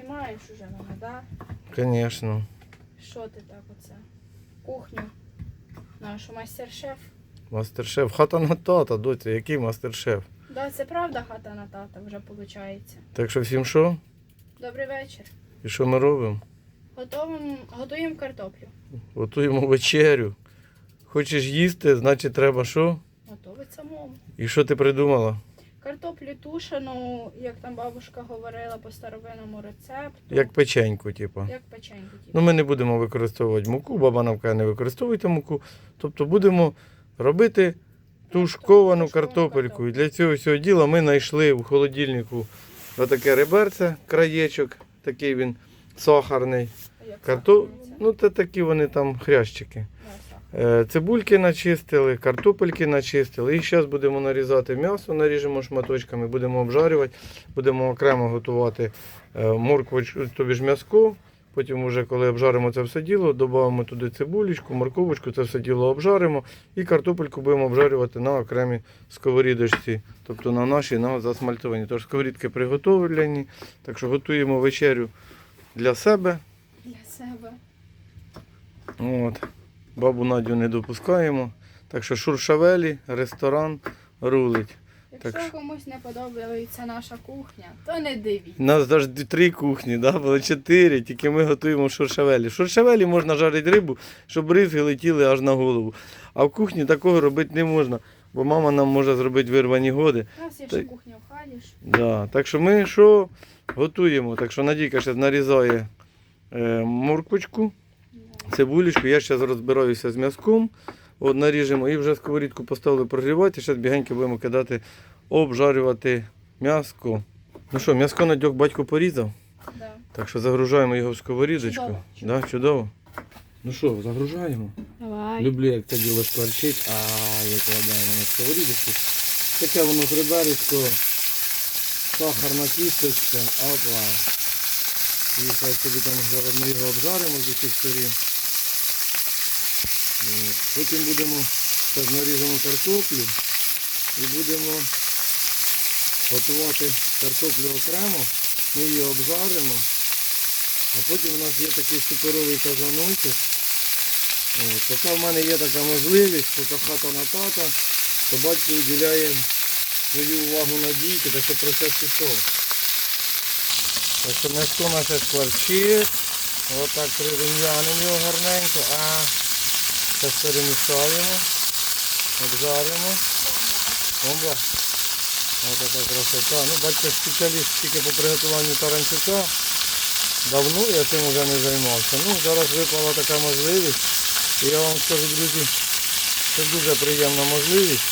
знімаєш уже мене, да? Звісно. Що ти так оце? Кухню. Нашу майстер-шеф. Мастер-шеф. Хата на тата, доця, який мастер-шеф? Да, це правда хата на тата вже виходить. Так що всім що? Добрий вечір. І що ми робимо? Готовим, готуємо картоплю. Готуємо вечерю. Хочеш їсти, значить треба що? Готовить самому. І що ти придумала? Картоплю тушену, як там бабушка говорила по старовинному рецепту. Як печеньку, типу. Як печеньку. типу. Ну, ми не будемо використовувати муку, баба нам каже, не використовуйте муку. Тобто будемо робити тушковану картопельку. І для цього всього діла ми знайшли в холодильнику отаке реберце, краєчок, такий він сахарний. Як Карто... Ну, це такі вони там хрящики. Е, Цибульки начистили, картопельки начистили. І зараз будемо нарізати м'ясо, наріжемо шматочками, будемо обжарювати, будемо окремо готувати е, моркву, тобі ж м'язко. Потім, вже, коли обжаримо це все діло, додамо туди цибулечку, морковочку, це все діло обжаримо. І картопельку будемо обжарювати на окремій сковорідочці, тобто на нашій на засмальтованій. Тож сковорідки приготовлені. Так що готуємо вечерю для себе. Для себе. От. Бабу Надю не допускаємо. Так що Шуршавелі, ресторан рулить. Якщо Так що- комусь не подобається наша кухня, то не дивіться. У нас завжди три кухні, да? було чотири, тільки ми готуємо Шуршавелі. В Шуршавелі можна жарити рибу, щоб бризги летіли аж на голову. А в кухні такого робити не можна, бо мама нам може зробити вирвані годи. У нас є Та- ще кухня в хаді. ж. Да. Так що ми що готуємо? Так що Надійка ще нарізає е, морквочку. Цибулечку. Я зараз розбираюся з м'язком. От наріжемо і вже сковорідку поставили прогрівати. Зараз бігенько будемо кидати, обжарювати м'яско. Ну що, м'яско Надьок батько порізав. Да. Так що загружаємо його в сковорідочку. Чудово, Да, чудово. Ну що, загружаємо. Давай. Люблю, як це діло шкварчить, а викладаємо на сковорідочку. Таке воно гриберечко, сахарна кісточка, опа. І хай собі там зараз ми його обжаримо з усіх сторін. От. Потім будемо, зараз наріжемо картоплю і будемо готувати картоплю окремо. Ми її обжаримо. А потім у нас є такий суперовий казаночок. От, поки в мене є така можливість, поки хата на тата, то батько виділяє свою увагу на дійки, так що процес пішов. Так що м'ясо наше скворчить. Отак прирум'янимо його гарненько, а зараз перемішаємо, обжаримо. Бомба. Ось така красота. Ну, батько спеціаліст тільки по приготуванню таранчука. Давно я цим вже не займався. Ну, зараз випала така можливість. І я вам скажу, друзі, це дуже приємна можливість.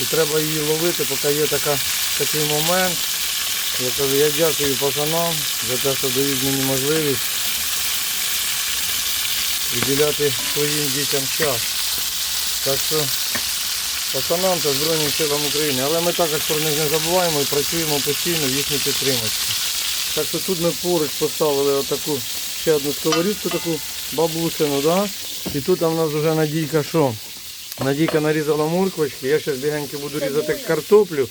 І треба її ловити, поки є така, такий момент. Я кажу, я дякую пацанам за те, що дають мені можливість виділяти своїм дітям час. Так що пацанам та Збройним силам України. Але ми також про них не забуваємо і працюємо постійно в їхній підтримці. Так що тут ми поруч поставили отаку ще одну сковорідку, таку бабусину, да? І тут у нас вже Надійка що? Надійка нарізала морквочки, я зараз бігенько буду різати картоплю.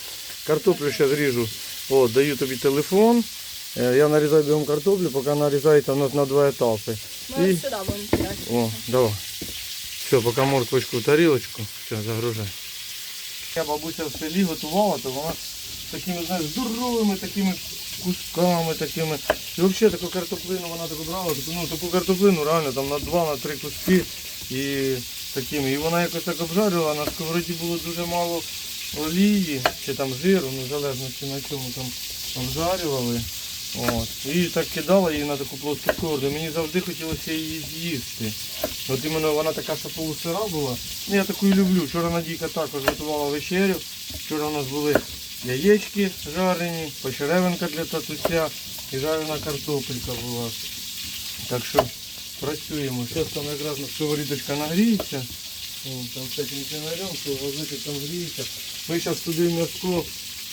Картоплю ще зріжу. О, даю тобі телефон. Е, Я нарізаю бігом картоплю, поки нарізається у нас на два етапи. Ми І- сюди будемо кидати. О, давай. Все, поки морквочку в тарілочку. Все, загружай. Я бабуся в селі готувала, то вона такими, знаєш, здоровими такими кусками такими. І взагалі таку картоплину вона таку брала, таку, ну, таку картоплину реально там на два, на три куски. І такими. І вона якось так обжарювала, на сковороді було дуже мало олії чи там жиру, ну в залежності на чому там обжарювали. От. І так кидала її на таку плоску сковороду. Мені завжди хотілося її з'їсти. От іменно вона така, що полусира була. Ну, Я таку і люблю. Вчора Надійка також готувала вечерю. Вчора у нас були яєчки жарені, почеревинка для татуся і жарена картопелька була. Так що працюємо. Зараз там якраз сковорідочка нагріється. Там кстати, нічого що возити там гріється. Ми зараз туди м'яско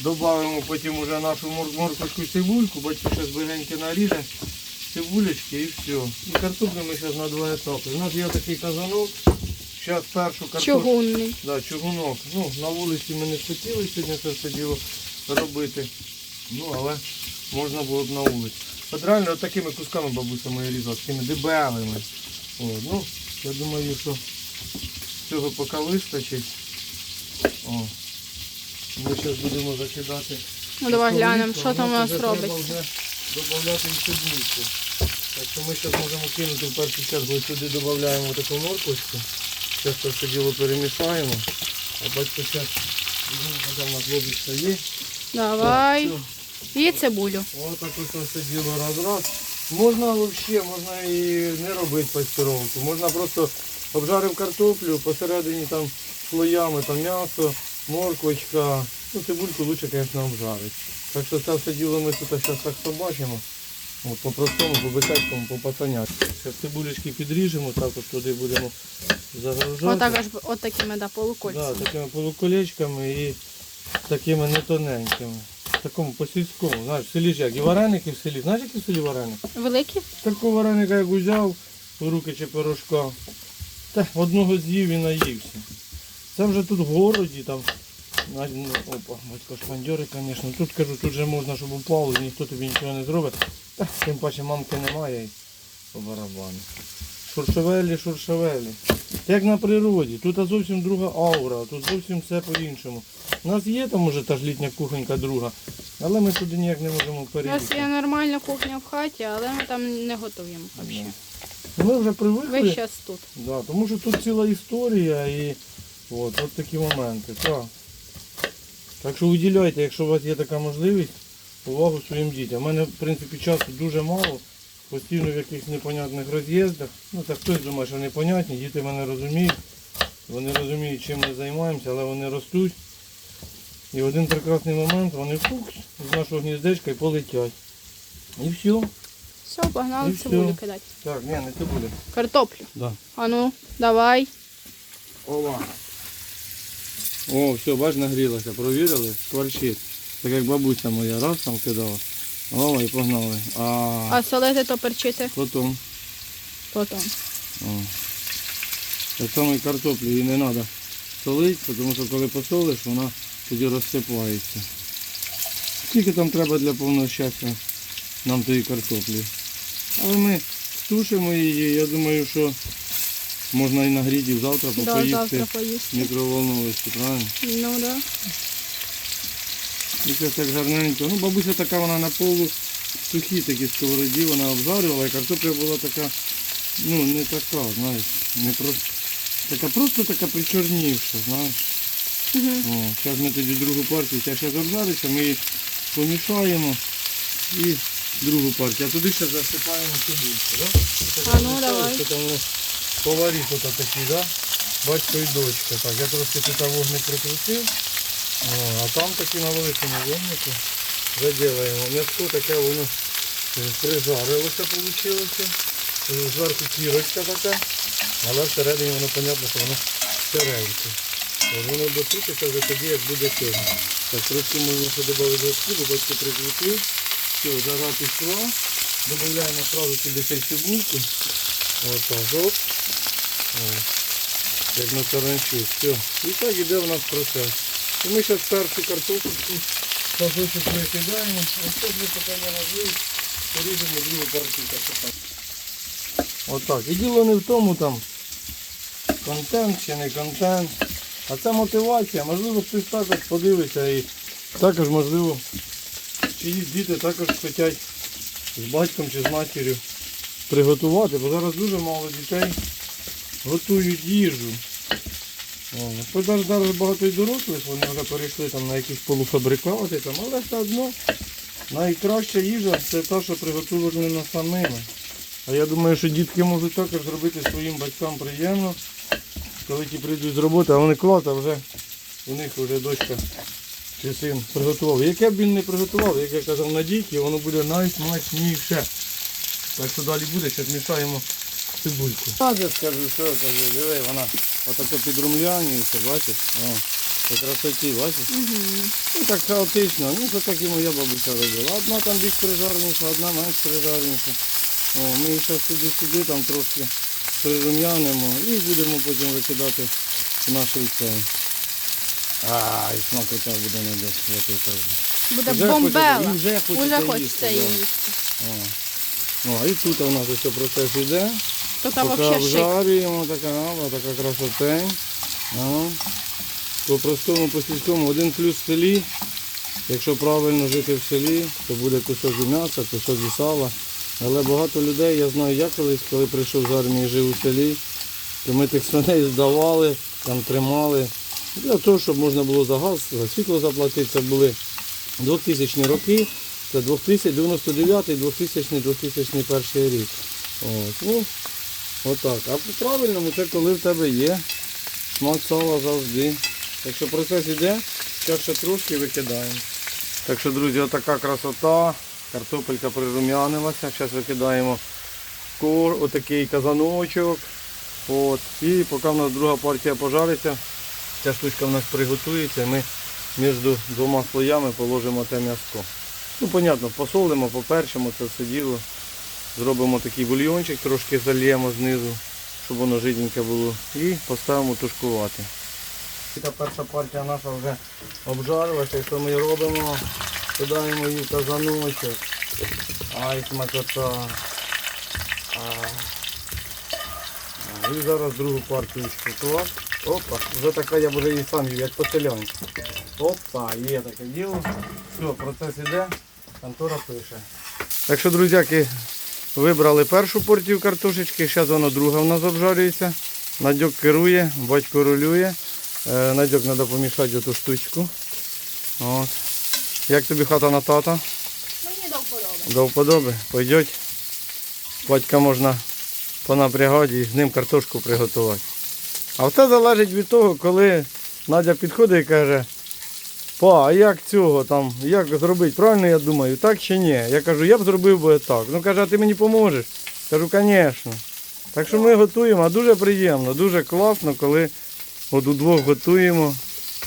додаємо потім уже нашу мор- морквочку цибульку, батько зараз бігенько наріже цибулечки і все. І картоплю ми зараз на два етапи. У нас є такий казанок. Зараз першу картоплю. Чугунний. Да, чугунок. Ну, на вулиці ми не хотіли сьогодні це все діло робити. Ну, але можна було б на вулиці. От реально от такими кусками бабуся моя різала, такими дебелими. О, ну, я думаю, що цього поки вистачить. О. Ми зараз будемо закидати. Ну давай глянемо, що там у нас робиться. додати і цибульку. Так що ми зараз можемо кинути в першу чергу сюди додаємо таку морквочку. Зараз це все діло перемішаємо. А батько зараз вода на хлопчика є. Давай. Так. І цибулю. Ось так ось все діло раз-раз. Можна взагалі, можна і не робити пастировку. Можна просто обжарив картоплю, посередині там слоями там м'ясо, морквочка. Ну, цибульку лучше, звісно, обжарити. Так що це все діло ми тут зараз так побачимо. От, по-простому, по-бесецькому, по пацаняці. Зараз цибулечки підріжемо, так от туди будемо загружати. Отак аж от такими да, Да, полукольцями. такими полуколечками і такими не тоненькими. Такому по-сільському. Знаєш, в селі ж як, і вареники в селі. Знаєш, які в селі вареники? Великі? Такого вареника, як узяв у руки чи пирожка. Та одного з'їв і наївся. Це вже тут в городі, там. ну, Опа, батько шпандьори, звісно. Тут кажу, тут же можна, щоб упало, ніхто тобі нічого не зробить. Та, тим паче мамки немає і по барабану. Шуршевелі, шуршевелі. Як на природі. Тут зовсім друга аура, тут зовсім все по-іншому. У нас є там уже та ж літня кухонька друга, але ми туди ніяк не можемо перейти. У нас є нормальна кухня в хаті, але ми там не готуємо взагалі. Ми вже привикли. Весь час тут. Да, тому що тут ціла історія і от, от такі моменти. Так. так що виділяйте, якщо у вас є така можливість, увагу своїм дітям. У мене, в принципі, часу дуже мало, постійно в якихось непонятних роз'їздах. Ну так хтось думає, що непонятні, діти мене розуміють. Вони розуміють, чим ми займаємося, але вони ростуть. І в один прекрасний момент вони фух, з нашого гніздечка і полетять. І все. Все, погнали І цибулю кидати. Так, ні, не це буде. Картоплю. Да. А ну, давай. Ова. О, все, бач, нагрілося, провірили, скворчить. Так як бабуся моя раз там кидала. Ова, і погнали. А, А солити то перчити потім. потім. О. Так само і картоплю її не треба солити, тому що коли посолиш, вона тоді розсипається. Скільки там треба для повного щастя нам тої картоплі. Але ми стушимо її, я думаю, що можна і на гріді завтра Да, поїсти завтра поїсти. правильно? Ну да. І це так гарненько. Ну, бабуся така вона на полу сухі такі сковороді, вона обжарювала, і картопля була така, ну не така, знаєш, не просто. Така просто така причорнівша, знаєш. Угу. О, зараз ми тоді другу партію, ця зараз обжариться, ми її помішаємо і другу партію. А туди ще засипаємо цибульку, да? А ну, давай. Там поварі тут такі, да? Батько і дочка. Так, я трошки тут вогник прикрутив. О, а там такі на великому вогнику вже ділаємо. М'яско таке воно е, прижарилося, вийшло. Зверху кірочка така, але всередині воно, понятно, що воно сиреньке. От Воно досититься вже тоді, як буде сильно. Так, трошки можна ще додати гостю, бо батько прикрутив. Все, жара пішла. Додаємо одразу сюди цей цибульку. Отак, оп. Як на таранчу. Все. І так іде в нас процес. І ми зараз першу картопельку картошок викидаємо, а це вже поки не можливість, поріжемо другу картопель. Отак. І діло не в тому там контент чи не контент. А це мотивація. Можливо, хтось також подивиться і також можливо чиїсь діти також хочуть з батьком чи з матір'ю приготувати, бо зараз дуже мало дітей готують їжу. Зараз, зараз багато і дорослих, вони вже перейшли там на якісь полуфабрикати, там, але все одно найкраща їжа це та, що приготовлена самими. А я думаю, що дітки можуть також зробити своїм батькам приємно, коли ті прийдуть з роботи, а вони клас, а вже у них вже дочка чи син приготував. Яке б він не приготував, як я казав на діті, воно буде найсмачніше. Так що далі буде, зараз мішаємо цибульку. Я скажу, що кажу, диви, вона отако підрумлянюється, бачиш? О, по красоті, бачиш? Угу. Ну так хаотично, ну це так і моя бабуся робила. Одна там більш прижарніша, одна менш прижарніша. О, ми її зараз сюди-сюди там трошки прирум'янимо і будемо потім викидати в наш цей. Ай, смакота буде не десь, я тобі кажу. Буде Вже бомбела. хочеться- і вже хочеться Уже їсти, да. їсти. О. Ну, а і тут у нас ось процес іде. То там Поки взагалі шик. обжарюємо, така, а, така красотень. А. По простому, по сільському, один плюс в селі. Якщо правильно жити в селі, то буде кусок і м'яса, кусок і сала. Але багато людей, я знаю, я колись, коли прийшов з армії, жив у селі, то ми тих свиней здавали, там тримали. Для того, щоб можна було за газ, за світло заплатити, це були 2000 роки, це 2099, 2000, 2001 рік. От, ну, отак. А по-правильному це коли в тебе є смак сала завжди. Якщо процес йде, зараз ще трошки викидаємо. Так що, друзі, отака красота. Картопелька прирум'янилася. Зараз викидаємо кор, отакий казаночок. От. І поки в нас друга партія пожариться, ця штучка в нас приготується, ми між двома слоями положимо те м'яско. Ну, понятно, посолимо, поперчимо це все діло. Зробимо такий бульйончик, трошки зальємо знизу, щоб воно жиденьке було. І поставимо тушкувати. Та перша партія наша вже обжарилася, і що ми робимо? Кидаємо її в казаночок. Ай, смакота. І зараз другу партію клас. Опа, вже така я вже її сам їв, як поселянська. Опа, є таке діло. Все, процес іде, контора пише. Так що, друзяки, вибрали першу партію картошечки, зараз воно друга в нас обжарюється. Надьок керує, батько рулює. Е, Надьок треба помішати ту штучку. От. Як тобі хата на тата? Мені до вподоби. До вподоби. Пойдеть. Батька можна понапрягати і з ним картошку приготувати. А все залежить від того, коли Надя підходить і каже, па, а як цього там, як зробити? Правильно я думаю, так чи ні? Я кажу, я б зробив би так. Ну каже, а ти мені поможеш? Кажу, звісно. Так що ми готуємо, а дуже приємно, дуже класно, коли от удвох готуємо.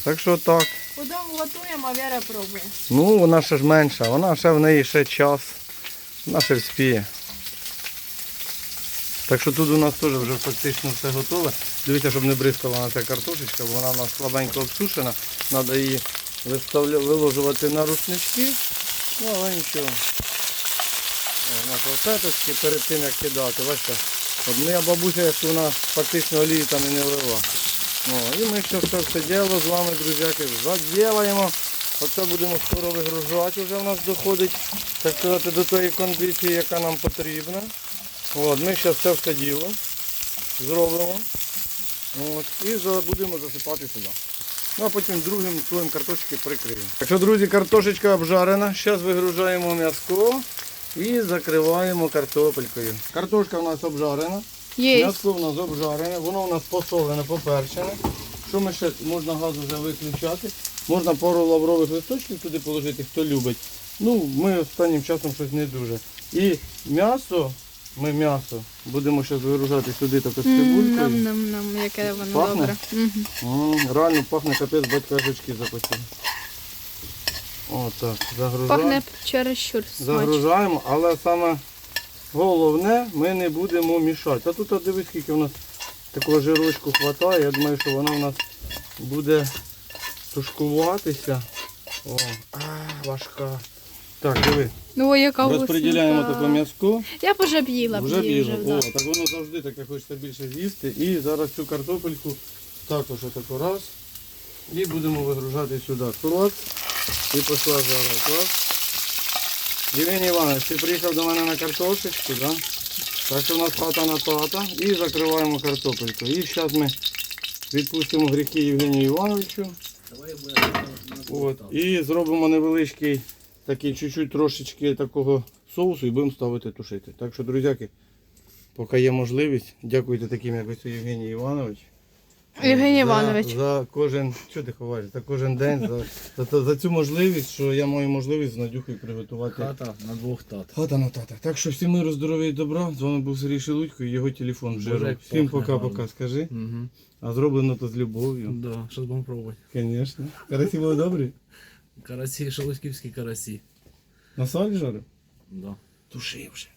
Так що так. Удома готуємо, а Віра пробує. Ну, вона ще ж менша, вона ще в неї ще час. Вона ще вспіє. Так що тут у нас теж вже фактично все готове. Дивіться, щоб не бризкала на ця картошечка, бо вона у нас слабенько обсушена. Треба її. Виложувати на рушнички. Ну, але нічого. О, на салфеточки перед тим як кидати. Бачите, от моя бабуся, якщо вона фактично олію там і не влила. О, і ми ще це все діло з вами, друзяки, заділаємо. Оце будемо скоро вигружати, вже в нас доходить, так сказати, до тої кондиції, яка нам потрібна. От, ми зараз це все діло зробимо. От, і будемо засипати сюди. Ну а потім другим слоєм картошки прикриємо. Так що, друзі, картошечка обжарена. Зараз вигружаємо м'яско і закриваємо картопелькою. Картошка у нас обжарена. Є. М'ясо у нас обжарене, воно у нас посолене, поперчене. Що ми ще можна газ вже виключати? Можна пару лаврових листочків туди положити, хто любить. Ну, ми останнім часом щось не дуже. І м'ясо, ми м'ясо будемо зараз вигружати сюди таке з цибулькою. Нам-нам-нам, яке воно Пахне? добре. Мгм. М, Реально пахне капець, батька жички запотіли. Отак, загружаємо. Пахне чересчур смачно. Загружаємо, але саме головне ми не будемо мішати. А тут от дивись, скільки у нас такого жирочку вистачає. Я думаю, що вона у нас буде тушкуватися. О, а, важка. Так, диви. Ну, яка Розподіляємо вкуснота. таке м'язко. Я б вже б їла, Вже О, да. так воно завжди таке хочеться більше з'їсти. І зараз цю картопельку також отако раз. І будемо вигружати сюди. Клас. І пішла зараз. Євгеній Іванович, ти приїхав до мене на картошечку, да? Так що в нас хата на тата. І закриваємо картопельку. І зараз ми відпустимо гріхи Євгенію Івановичу. От. І зробимо невеличкий такий чуть-чуть трошечки такого соусу і будемо ставити тушити. Так що, друзяки, поки є можливість, дякуйте таким, як ось Євгеній Іванович. Євгеній Іванович. За кожен, що ти ховаєш, за кожен день, за, за, то- за цю можливість, що я маю можливість з Надюхою приготувати. Хата на двох тат. Хата на тата. Так що всім миру, здоров'я і добра. З вами був Сергій Шелудько і його телефон вже. Всім пока-пока, скажи. Угу. А зроблено то з любов'ю. Да, зараз будемо пробувати. Звісно. Карасі були добрі? Карасі, шелудьківські карасі. На соль жарив? Да. Туши вже.